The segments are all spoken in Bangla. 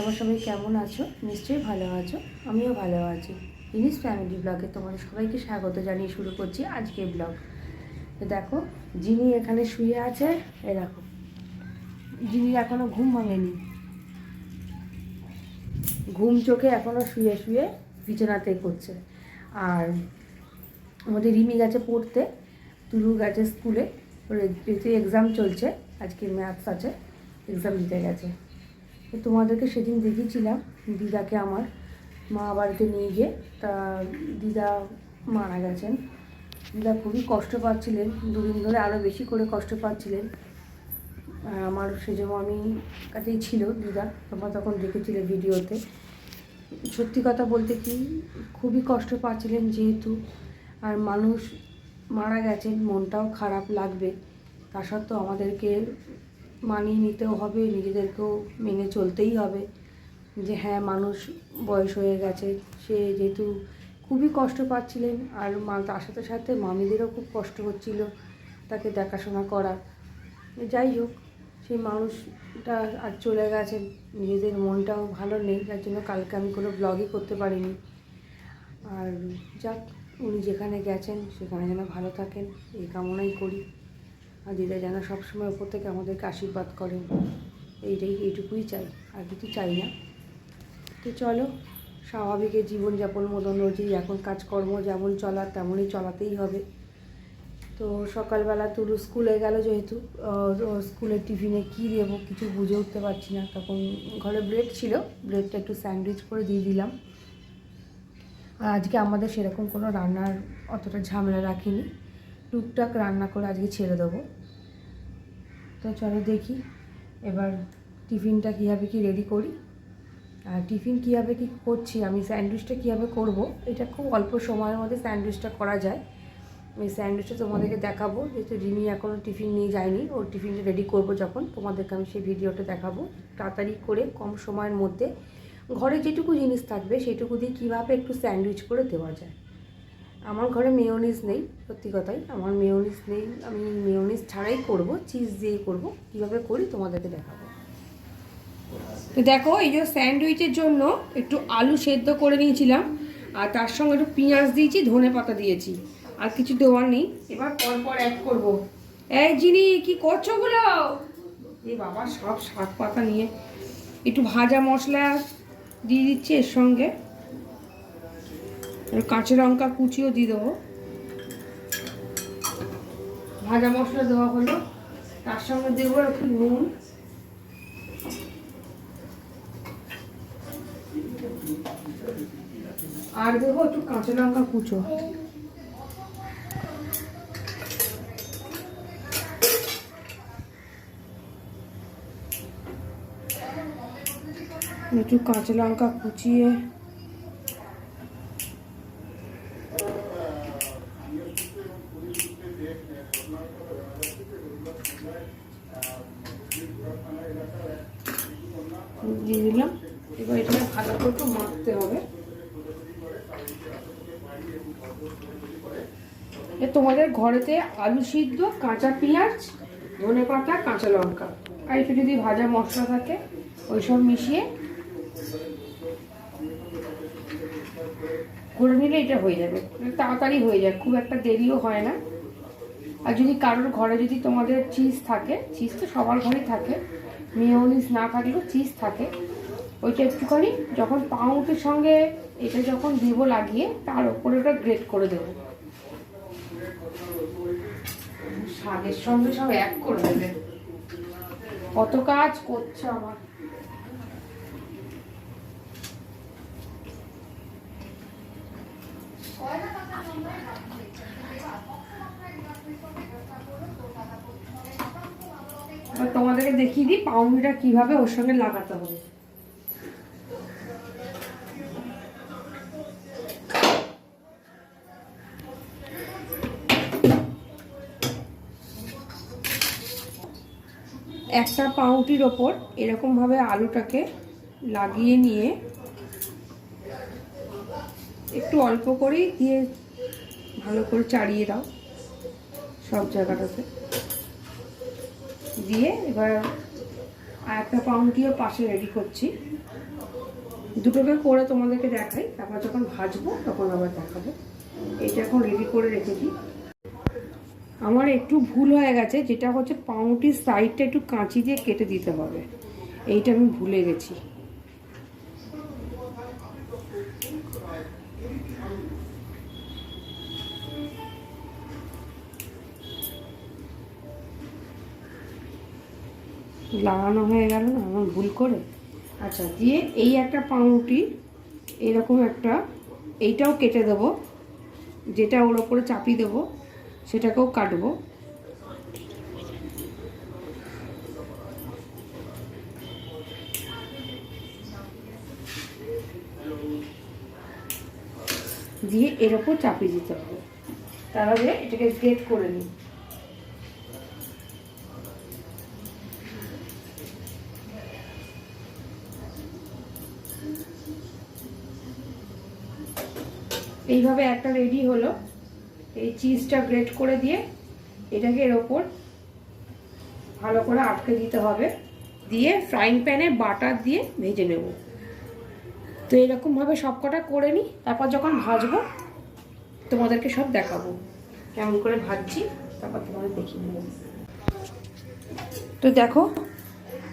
তোমার সবাই কেমন আছো? নিশ্চয়ই ভালো আছো। আমিও ভালো আছি। জিনিস ফ্যামিলি ব্লগে তোমাদের সবাইকে স্বাগত জানিয়ে শুরু করছি আজকের ব্লগ। তো দেখো, যিনি এখানে শুয়ে আছে, এ দেখো, যিনি এখনও ঘুম ভাঙেনি। ঘুম চোখে এখনও শুয়ে শুয়ে বিছানাতে করছে। আর আমাদের রিমি গেছে পড়তে তুলু গেছে স্কুলে ওর এক্সাম চলছে, আজকে ম্যাথস আছে এক্সাম দিতে গেছে। তোমাদেরকে সেদিন দেখেছিলাম, দিদাকে আমার। মা বাড়িতে নিয়ে গিয়ে, তা দিদা মারা গেছেন। দিদা খুবই কষ্ট পাচ্ছিলেন, দুদিন ধরে আরও বেশি করে কষ্ট পাচ্ছিলেন। আমার সেজন্য আমি কাছেই ছিল দিদা, তোমরা তখন দেখেছিলে ভিডিওতে। সত্যি কথা বলতে কি, খুবই কষ্ট পাচ্ছিলেন যেহেতু। আর মানুষ মারা গেছেন, মনটাও খারাপ লাগবে। তা সত্ত্বেও আমাদেরকে মানিয়ে নিতেও হবে, নিজেদেরকেও মেনে চলতেই হবে যে হ্যাঁ মানুষ বয়স হয়ে গেছে, সে যেহেতু খুবই কষ্ট পাচ্ছিলেন আর মা, তার সাথে সাথে মামিদেরও খুব কষ্ট হচ্ছিল তাকে দেখাশোনা করা যাই হোক, সেই মানুষটা আর চলে গেছে নিজেদের মনটাও ভালো নেই, যার জন্য কালকে আমি কোনো ব্লগই করতে পারিনি। আর যাক, উনি যেখানে গেছেন, সেখানে যেন ভালো থাকেন, এই কামনাই করি। আর দিদা যেন সবসময় ওপর থেকে আমাদেরকে আশীর্বাদ করেন। এইটাই, এইটুকুই চাই, আর কিছু চাই না। তো চলো, স্বাভাবিকের জীবনযাপন মতন রোজই এখন কাজকর্ম যেমন চলার তেমনই চলাতেই হবে। তো সকালবেলা তুলু স্কুলে গেল যেহেতু স্কুলের টিফিনে কী দেবো কিছু বুঝে উঠতে পারছি না। তখন ঘরে ব্রেড ছিল, ব্রেডটা একটু স্যান্ডউইচ করে দিয়ে দিলাম। আর আজকে আমাদের সেরকম কোনো রান্নার অতটা ঝামেলা রাখিনি। টুকটাক রান্না করে আজকে ছেড়ে দেবো। তো চলো দেখি, এবার টিফিনটা কীভাবে কি রেডি করি। আর টিফিন কীভাবে কি করছি, আমি স্যান্ডউইচটা কীভাবে করব, এটা খুব অল্প সময়ের মধ্যে স্যান্ডউইচটা করা যায়। আমি স্যান্ডউইচটা তোমাদেরকে দেখাবো, যেহেতু রিমি এখনও টিফিন নিয়ে যায়নি, ওর টিফিনটা রেডি করব যখন, তোমাদেরকে আমি সেই ভিডিওটা দেখাবো। তাড়াতাড়ি করে কম সময়ের মধ্যে, ঘরে যেটুকু জিনিস থাকবে, সেটুকু দিয়ে কীভাবে একটু স্যান্ডউইচ করে দেওয়া যায়। আমার ঘরে মেয়োনিজ নেই, সত্যি কথাই। আমার মেয়োনিজ নেই, আমি মেয়োনিজ ছাড়াই করব চিজ দিয়েই করব। কীভাবে করি তোমাদেরকে দেখাবো। তো দেখো, এই যে স্যান্ডউইচের জন্য একটু আলু সেদ্ধ করে নিয়েছিলাম, আর তার সঙ্গে একটু পেঁয়াজ দিয়েছি, ধনে পাতা দিয়েছি, আর কিছু দেওয়ার নেই। এবার পর পর অ্যাড করব। এই জিনি, কি করছগুলো এই বাবা, সব শাক পাতা নিয়ে একটু ভাজা মশলা দিয়ে দিচ্ছি এর সঙ্গে। কাঁচা লঙ্কা কুচিও দিয়ে দেবো। ভাজা মশলা দেওয়া হলো। তার সঙ্গে দেবো একটু নুন। আর দেবো একটু কাঁচা লঙ্কা কুচো। একটু কাঁচা লঙ্কা কুচিয়ে দিয়ে দিলাম এবার এটা ভালো করে একটু মাখতে হবে এ তোমাদের ঘরেতে আলু সিদ্ধ, কাঁচা পেঁয়াজ, ধনে পাতা, কাঁচা লঙ্কা। আর একটু যদি ভাজা মশলা থাকে ওই সব মিশিয়ে করে নিলে এটা হয়ে যাবে। মানে তাড়াতাড়ি হয়ে যায়, খুব একটা দেরিও হয় না। আর যদি কারোর ঘরে যদি তোমাদের চিজ থাকে, চিজ তো সবার ঘরেই থাকে, মেয়নিজ না থাকলেও চিজ থাকে, ওইটা একটুখানি যখন পাউরুটির সঙ্গে এটা যখন দেবো লাগিয়ে, তার ওপরে ওটা গ্রেট করে দেবো। শাকের সঙ্গে সব এক করে দেবে। কত কাজ করছে আমার। তোমাদেরকে দেখিয়ে দিই পাউরুটিটা কীভাবে ওর সঙ্গে লাগাতে হবে। একটা পাউটির ওপর এরকমভাবে আলুটাকে লাগিয়ে নিয়ে একটু অল্প করেই দিয়ে ভালো করে চাড়িয়ে দাও সব জায়গাটাতে। দিয়ে এবার আর একটা পাউটিও পাশে রেডি করছি। দুটোকে করে তোমাদেরকে দেখাই। তারপর যখন ভাজবো তখন আবার দেখাবো। এটা এখন রেডি করে রেখেছি আমার একটু ভুল হয়ে গেছে, যেটা হচ্ছে পাউরুটির সাইডটা একটু কাঁচি দিয়ে কেটে দিতে হবে। এইটা আমি ভুলে গেছি। লাগানো হয়ে গেল না, আমার ভুল করে? আচ্ছা দিয়ে এই একটা পাউরুটি, এরকম একটা, এইটাও কেটে দেবো, যেটা ওর ওপরে চাপিয়ে দেবো। সেটাকেও কাটবো। দিয়ে এর ওপর চাপিয়ে দিতে হবে। তাহলে এটাকে গ্রেট করে নিই। এইভাবে একটা রেডি হলো। এই চিজটা গ্রেট করে দিয়ে এটাকে এর ওপর ভালো করে আটকে দিতে হবে। দিয়ে ফ্রাইং প্যানে বাটার দিয়ে ভেজে নেব। তো এরকমভাবে সব কটা করে নিই, তারপর যখন ভাজবো, তোমাদেরকে সব দেখাবো। কেমন করে ভাজছি, তারপর তোমাদের দেখিয়ে নেব। তো দেখো,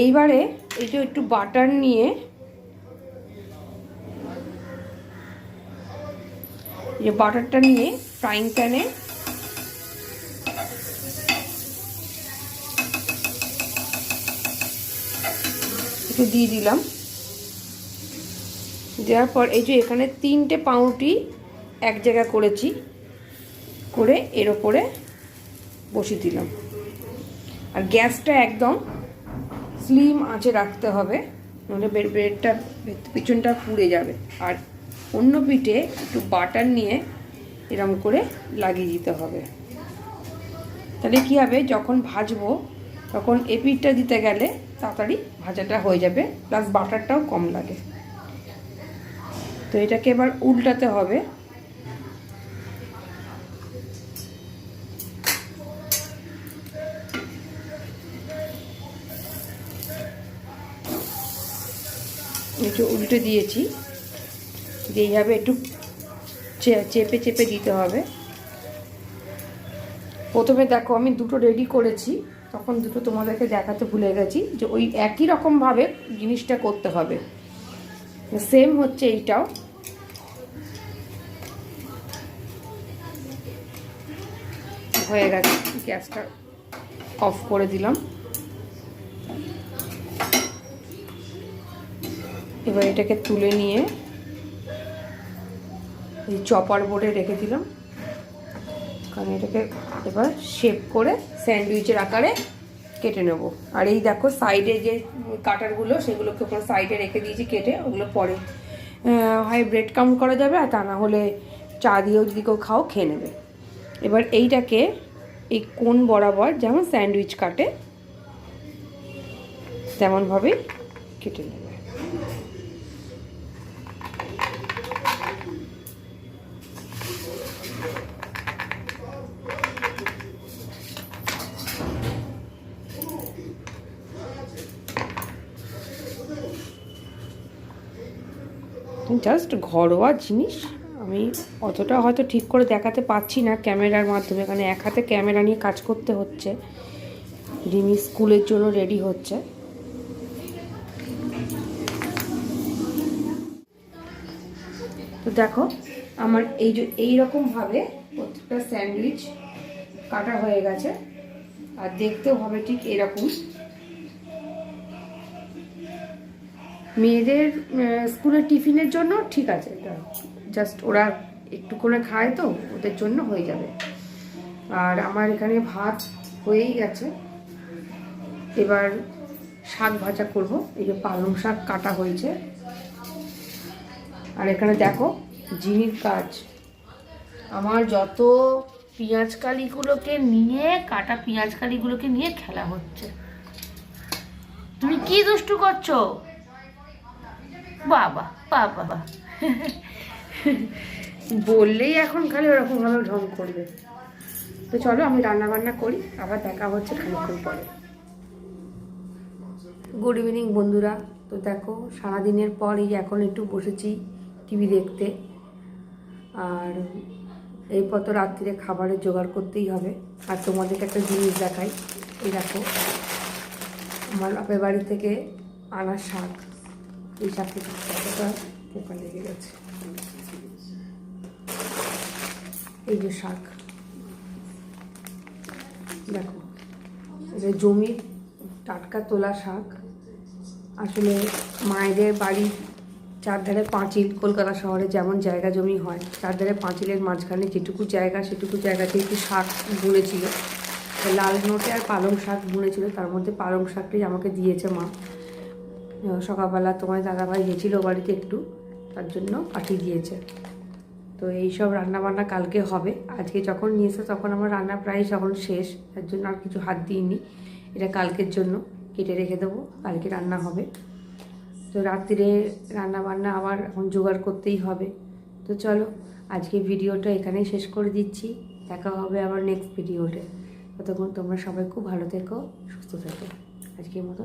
এইবারে এই যে একটু বাটার নিয়ে যে বাটারটা নিয়ে ফ্রাইং প্যানে একটু দিয়ে দিলাম। দেওয়ার পর এই যে এখানে তিনটে পাউরুটি এক জায়গায় করেছি, করে এর ওপরে বসিয়ে দিলাম। আর গ্যাসটা একদম স্লিম আঁচে রাখতে হবে নাহলে ব্রেডটা পিছনটা পুড়ে যাবে। আর অন্য পিঠে একটু বাটার নিয়ে এরম করে লাগিয়ে দিতে হবে। তাহলে কী হবে? যখন ভাজবো, তখন এ পিঠটা দিতে গেলে তাড়াতাড়ি ভাজাটা হয়ে যাবে প্লাস বাটারটাও কম লাগে। তো এটাকে এবার উল্টাতে হবে। একটু উল্টে দিয়েছি। দিয়ে এইভাবে একটু চেপে চেপে দিতে হবে। প্রথমে দেখো আমি দুটো রেডি করেছি, তখন দুটো তোমাদেরকে দেখাতে ভুলে গেছি যে ওই একই রকমভাবে জিনিসটা করতে হবে। সেম হচ্ছে এইটাও। হয়ে গেছে, গ্যাসটা অফ করে দিলাম। এবার এটাকে তুলে নিয়ে এই চপার বোর্ডে রেখে দিলাম। কারণ এটাকে এবার শেপ করে স্যান্ডউইচের আকারে কেটে নেব। আর এই দেখো সাইডে যে কাটারগুলো, সেগুলোকে ওখানে সাইডে রেখে দিয়েছি কেটে, ওগুলো পরে হয় ব্রেড কাউন্ট করা যাবে আর তা না হলে চা দিয়েও যদি কেউ খাও, খেয়ে নেবে। এবার এইটাকে এই কোন বরাবর যেমন স্যান্ডউইচ কাটে, তেমনভাবেই কেটে নেবে। জাস্ট ঘরোয়া জিনিস। আমি অতটা হয়তো ঠিক করে দেখাতে পাচ্ছি না ক্যামেরার মাধ্যমে, কারণ এক হাতে ক্যামেরা নিয়ে কাজ করতে হচ্ছে। রিমি স্কুলের জন্য রেডি হচ্ছে। তো দেখো, আমার এই যে এইরকমভাবে প্রত্যেকটা স্যান্ডউইচ কাটা হয়ে গেছে। আর দেখতেও হবে ঠিক এরকম। মেয়েদের স্কুলের টিফিনের জন্য ঠিক আছে জাস্ট ওরা একটু করে খায় তো, ওদের জন্য হয়ে যাবে। আর আমার এখানে ভাত হয়েই গেছে। এবার শাক ভাজা করব, এই যে পালং শাক কাটা হয়েছে। আর এখানে দেখো জিনির কাজ আমার যত পেঁয়াজ কালিগুলোকে নিয়ে, কাটা পেঁয়াজ কালিগুলোকে নিয়ে খেলা হচ্ছে। তুমি কি দুষ্টু করছ? বাবা বাবা বললেই এখন খালি ওরকম ভাবে ঢং করবে। তো চলো আমি রান্না বান্না করি আবার দেখা হচ্ছে খানিক্ষণ পরে। গুড ইভিনিং বন্ধুরা। তো দেখো সারাদিনের পর এই এখন একটু বসেছি টিভি দেখতে। আর এরপর তো রাত্রিরে খাবারের জোগাড় করতেই হবে। আর তোমাদেরকে একটা জিনিস দেখাই। এই দেখো আমার বাপের বাড়ি থেকে আনা শাক। এই শাকে কতটা পোকা লেগে গেছে। এই যে শাক। দেখো এটা জমির টাটকা তোলা শাক, আসলে মায়েদের বাড়ির চারধারে পাঁচিল, কলকাতা শহরে যেমন জায়গা জমি হয়, চারধারে পাঁচিলের মাঝখানে যেটুকু জায়গা, সেটুকু জায়গাতে একটু শাক বুনেছিল। লাল নোটে আর পালং শাক বুনেছিল, তার মধ্যে পালং শাকটাই আমাকে দিয়েছে মা। সকালবেলা তোমার দাদাভাই গেছিল বাড়িতে একটু, তার জন্য পাঠিয়ে দিয়েছে। তো এই সব রান্নাবান্না কালকে হবে। আজকে যখন নিয়ে এসে তখন আমার রান্না প্রায় যখন শেষ, তার জন্য আর কিছু হাত দিইনি। এটা কালকের জন্য কেটে রেখে দেবো, কালকে রান্না হবে। তো রাত্রিরে রান্না বান্না আবার এখন জোগাড় করতেই হবে। তো চলো, আজকে ভিডিওটা এখানেই শেষ করে দিচ্ছি। দেখা হবে আবার নেক্সট ভিডিওতে ততক্ষণ তোমরা সবাই খুব ভালো থেকো, সুস্থ থেকো। আজকের মতো